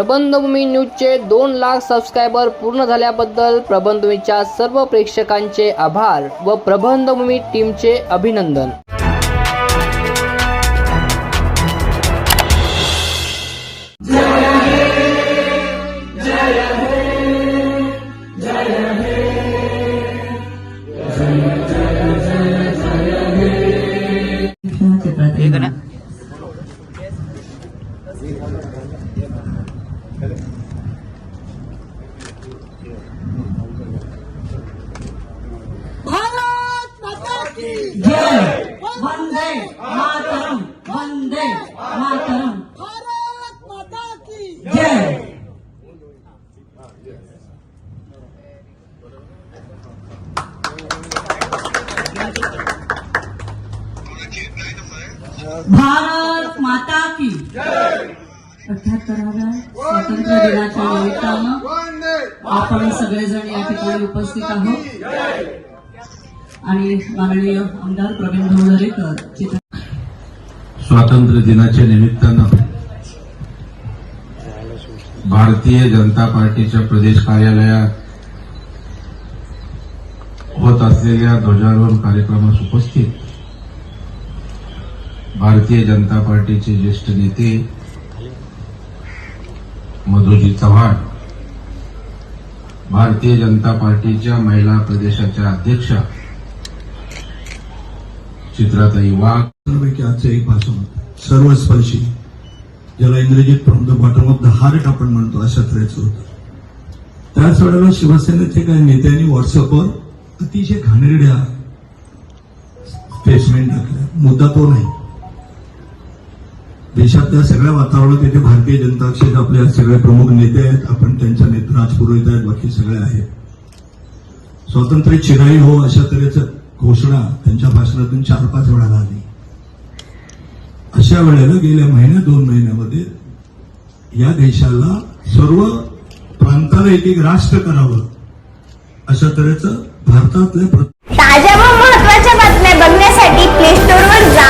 प्रबंधभूमी न्यूजचे दोन लाख सबस्क्रायबर पूर्ण झाल्याबद्दल प्रबंधभूमीच्या सर्व प्रेक्षकांचे आभार व प्रबंधभूमी टीमचे अभिनंदन. भारत माता की जय। वंदे मातरम वंदे मातरम। भारत माता की जय। भारत माता की। अठ्याहत्तराव्या स्वातंत्र्य दिनाच्या निमित्तानं आपण सगळेजण या ठिकाणी उपस्थित आहोत. आणि माननीय आमदार प्रवीण धवळरेकर स्वातंत्र्य दिनाच्या निमित्तानं भारतीय जनता पार्टीच्या प्रदेश कार्यालयात होत असलेल्या ध्वजारोहण कार्यक्रमास उपस्थित भारतीय जनता पार्टीचे ज्येष्ठ नेते मधुजी चव्हाण भारतीय जनता पार्टीच्या महिला प्रदेशाच्या अध्यक्षा चित्राताई वाघ. पैकी आजचं एक भाषण होतं. सर्वस्पर्शी. ज्याला इंग्रजीत from the bottom of the heart आपण म्हणतो अशा तऱ्हेचं होतं. त्याच वेळेला शिवसेनेचे काही नेत्यांनी व्हॉट्सअपवर अतिशय घाणेरड्या स्टेटमेंट टाकल्या. मुद्दा तो नाही. देशातल्या सगळ्या वातावरणात येथे भारतीय जनता पक्षाचे आपले सगळे प्रमुख नेते आहेत. आपण त्यांच्या नेते राजपुरोहित आहेत. बाकी सगळे आहेत. स्वातंत्र्य चिराई हो अशा तऱ्हेचं घोषणा त्यांच्या भाषणातून चार पाच वेळा आली अशा वेळेला गेल्या महिन्या दोन महिन्यामध्ये या देशाला सर्व प्रांताला एक एक राष्ट्र करावं अशा तऱ्हेचं भारतातल्या ताज्या व महत्त्वाच्या बातम्या बघण्यासाठी प्ले स्टोर वर जा.